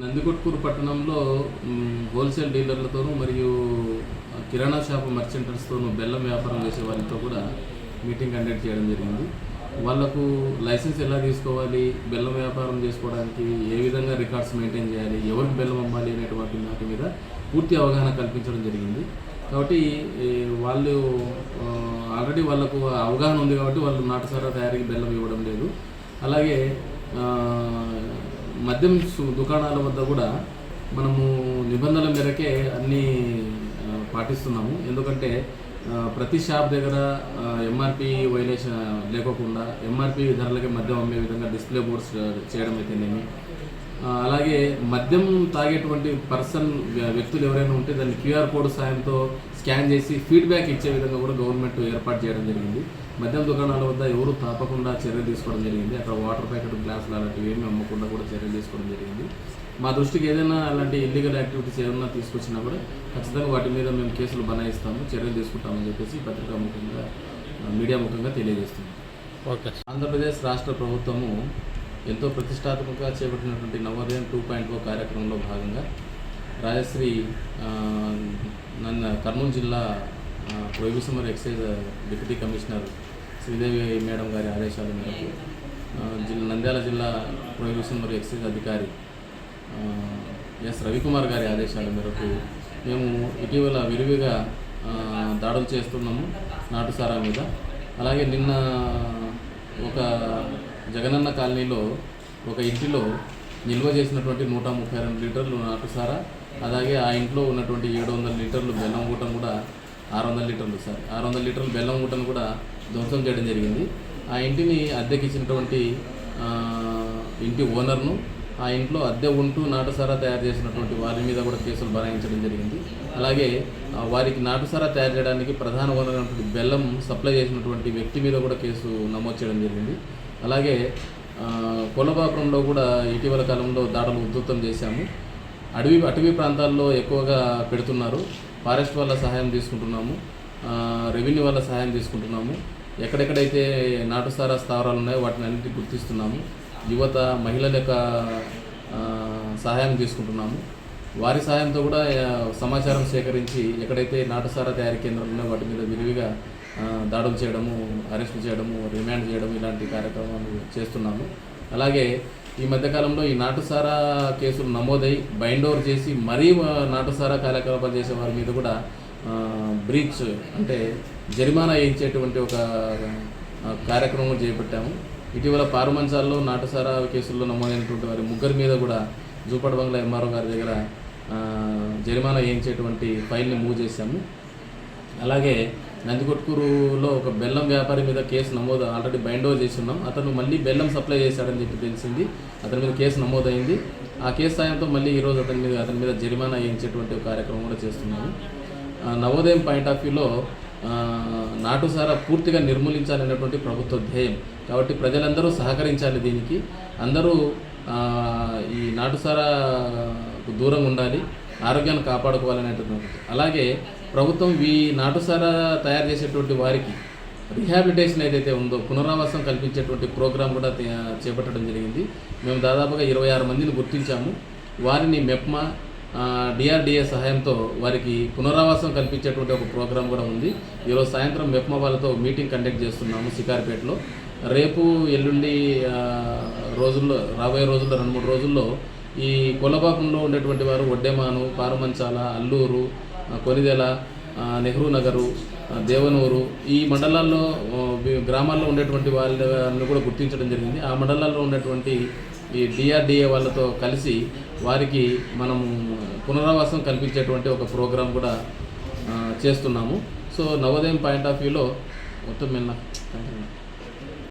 నందికొట్కూరు పట్టణంలో హోల్సేల్ డీలర్లతోనూ మరియు కిరాణా షాప్ మర్చెంటర్స్తోనూ బెల్లం వ్యాపారం చేసే వారితో కూడా మీటింగ్ కండక్ట్ చేయడం జరిగింది. వాళ్ళకు లైసెన్స్ ఎలా తీసుకోవాలి బెల్లం వ్యాపారం చేసుకోవడానికి ఏ విధంగా రికార్డ్స్ మెయింటైన్ చేయాలి ఎవరికి బెల్లం అమ్మాలి అనేటువంటి వాటి మీద పూర్తి అవగాహన కల్పించడం జరిగింది. కాబట్టి వాళ్ళు ఆల్రెడీ వాళ్ళకు అవగాహన ఉంది కాబట్టి వాళ్ళు నాటుసారా తయారీకి బెల్లం ఇవ్వడం లేదు. అలాగే మద్యం దుకాణాల వద్ద కూడా మనము నిబంధనల మేరకే అన్నీ పాటిస్తున్నాము. ఎందుకంటే ప్రతి షాప్ దగ్గర ఎంఆర్పి వైలేషన్ లేకోకుండా ఎంఆర్పి ధరలకే మద్యం అమ్మే విధంగా డిస్ప్లే బోర్డ్స్ చేయడం అయితేనేమి అలాగే మద్యం తాగేటువంటి పర్సన్ వ్య- వ్యక్తులు ఎవరైనా ఉంటే దాన్ని క్యూఆర్ కోడ్ సాయంతో స్కాన్ చేసి ఫీడ్బ్యాక్ ఇచ్చే విధంగా కూడా గవర్నమెంట్ ఏర్పాటు చేయడం జరిగింది. మద్యం దుకాణాల వద్ద ఎవరు తాపకుండా చర్యలు తీసుకోవడం జరిగింది. అక్కడ వాటర్ ప్యాకెట్ గ్లాసులు అలాంటివి ఏమి అమ్మకుండా కూడా చర్యలు తీసుకోవడం జరిగింది. మా దృష్టికి ఏదైనా అలాంటి ఇల్లీగల్ యాక్టివిటీస్ ఏదైనా తీసుకొచ్చినా కూడా ఖచ్చితంగా వాటి మీద మేము కేసులు బనాయిస్తాము చర్యలు తీసుకుంటామని చెప్పేసి పత్రికా ముఖంగా మీడియా ముఖంగా తెలియజేస్తున్నాం. ఓకే. ఆంధ్రప్రదేశ్ రాష్ట్ర ప్రభుత్వము ఎంతో ప్రతిష్టాత్మకంగా చేపట్టినటువంటి నవోదయం టూ పాయింట్ ఓ కార్యక్రమంలో భాగంగా రాజశ్రీ ఆ, నన్ను కర్నూలు జిల్లా ఆ, ప్రొహిబిషన్ మరియు excise deputy commissioner Sridevi madam గారి ఆదేశాల మేరకు జిల్లా నంద్యాల జిల్లా ప్రొహిబిషన్ మరియు ఎక్సైజ్ అధికారి ఎస్ రవికుమార్ గారి ఆదేశాల మేరకు మేము ఇటీవల విరివిగా దాడులు చేస్తున్నాము నాటుసారా మీద. అలాగే నిన్న ఒక జగనన్న కాలనీలో ఒక ఇంటిలో నిల్వ చేసినటువంటి నూట ముప్పై రెండు లీటర్లు నాటుసారా అలాగే ఆ ఇంట్లో ఉన్నటువంటి ఏడు వందల లీటర్లు బెల్లం ఊటం కూడా ఆరు వందల లీటర్లు సార్. ఆరు వందల లీటర్లు బెల్లం ఊటను కూడా ధ్వంసం చేయడం జరిగింది. ఆ ఇంటిని అద్దెకి ఇచ్చినటువంటి ఇంటి ఓనర్ను ఆ ఇంట్లో అద్దె ఉంటూ నాటుసారా తయారు చేసినటువంటి వారి మీద కూడా కేసులు బనాయించడం జరిగింది. అలాగే వారికి నాటుసారా తయారు చేయడానికి ప్రధాన ఓనర్ అయినటువంటి బెల్లం సప్లై చేసినటువంటి వ్యక్తి మీద కూడా కేసు నమోదు చేయడం జరిగింది. అలాగే కోనబాపురంలో కూడా ఇటీవల కాలంలో దాడులు ఉధృతం చేశాము. అడవి అటవీ ప్రాంతాల్లో ఎక్కువగా పెడుతున్నారు. ఫారెస్ట్ వాళ్ళ సహాయం తీసుకుంటున్నాము. రెవెన్యూ వాళ్ళ సహాయం తీసుకుంటున్నాము. ఎక్కడెక్కడైతే నాటుసారా స్థావరాలు ఉన్నాయో వాటిని అన్నింటినీ గుర్తిస్తున్నాము. యువత మహిళల యొక్క సహాయం తీసుకుంటున్నాము. వారి సహాయంతో కూడా సమాచారం సేకరించి ఎక్కడైతే నాటుసారా తయారీ కేంద్రాలు ఉన్నాయో వాటి మీద విరివిగా దాడులు చేయడము అరెస్ట్ చేయడము రిమాండ్ చేయడం ఇలాంటి కార్యక్రమాలు చేస్తున్నాము. అలాగే ఈ మధ్యకాలంలో ఈ నాటుసారా కేసులు నమోదై బైండ్ ఓవర్ చేసి మరీ నాటుసారా కార్యకలాపాలు చేసే వారి మీద కూడా బ్రీచ్ అంటే జరిమానా వేయించేటువంటి ఒక కార్యక్రమం చేపట్టాము. ఇటీవల పారుమంచాల్లో నాటుసారా కేసుల్లో నమోదైనటువంటి వారి ముగ్గురి మీద కూడా జూపడ బంగ్లా ఎంఆర్ఓ గారి దగ్గర జరిమానా వేయించేటువంటి ఫైల్ని మూవ్ చేశాము. అలాగే నందికొట్కూరులో ఒక బెల్లం వ్యాపారి మీద కేసు నమోదు ఆల్రెడీ బైండో చేసి ఉన్నాం అతను మళ్ళీ బెల్లం సప్లై చేశాడని చెప్పి తెలిసింది. అతని మీద కేసు నమోదైంది. ఆ కేసు సాయంతో మళ్ళీ ఈరోజు అతని మీద అతని మీద జరిమానా వేయించేటువంటి కార్యక్రమం కూడా చేస్తున్నాము. నవోదయం పాయింట్ ఆఫ్ వ్యూలో ఆ, నాటుసారా పూర్తిగా నిర్మూలించాలనేటువంటి ప్రభుత్వ ధ్యేయం. కాబట్టి ప్రజలందరూ సహకరించాలి దీనికి. అందరూ ఈ నాటుసారాకు దూరంగా ఉండాలి. ఆరోగ్యాన్ని కాపాడుకోవాలనేటువంటి. అలాగే ప్రభుత్వం ఈ నాటుసారా తయారు చేసేటువంటి వారికి రిహాబిలిటేషన్ ఏదైతే ఉందో పునరావాసం కల్పించేటువంటి ప్రోగ్రాం కూడా చేపట్టడం జరిగింది. మేము దాదాపుగా ఇరవై ఆరు మందిని గుర్తించాము. వారిని మెప్మా డిఆర్డిఏ సహాయంతో వారికి పునరావాసం కల్పించేటువంటి ఒక ప్రోగ్రాం కూడా ఉంది. ఈరోజు సాయంత్రం మెప్మా వాళ్ళతో మీటింగ్ కండక్ట్ చేస్తున్నాము సికారిపేటలో. రేపు ఎల్లుండి రోజుల్లో రాబోయే రోజుల్లో రెండు మూడు రోజుల్లో ఈ కొలబాకంలో ఉండేటువంటి వారు ఒడ్డెమాను పారుమంచాల అల్లూరు కొనిదెల నెహ్రూ నగరు దేవనూరు ఈ మండలాల్లో గ్రామాల్లో ఉండేటువంటి వాళ్ళని కూడా గుర్తించడం జరిగింది. ఆ మండలాల్లో ఉన్నటువంటి ఈ డిఆర్డిఏ వాళ్ళతో కలిసి వారికి మనం పునరావాసం కల్పించేటువంటి ఒక ప్రోగ్రాం కూడా చేస్తున్నాము. సో నవోదయం పాయింట్ ఆఫ్ వ్యూలో మొత్తం యూ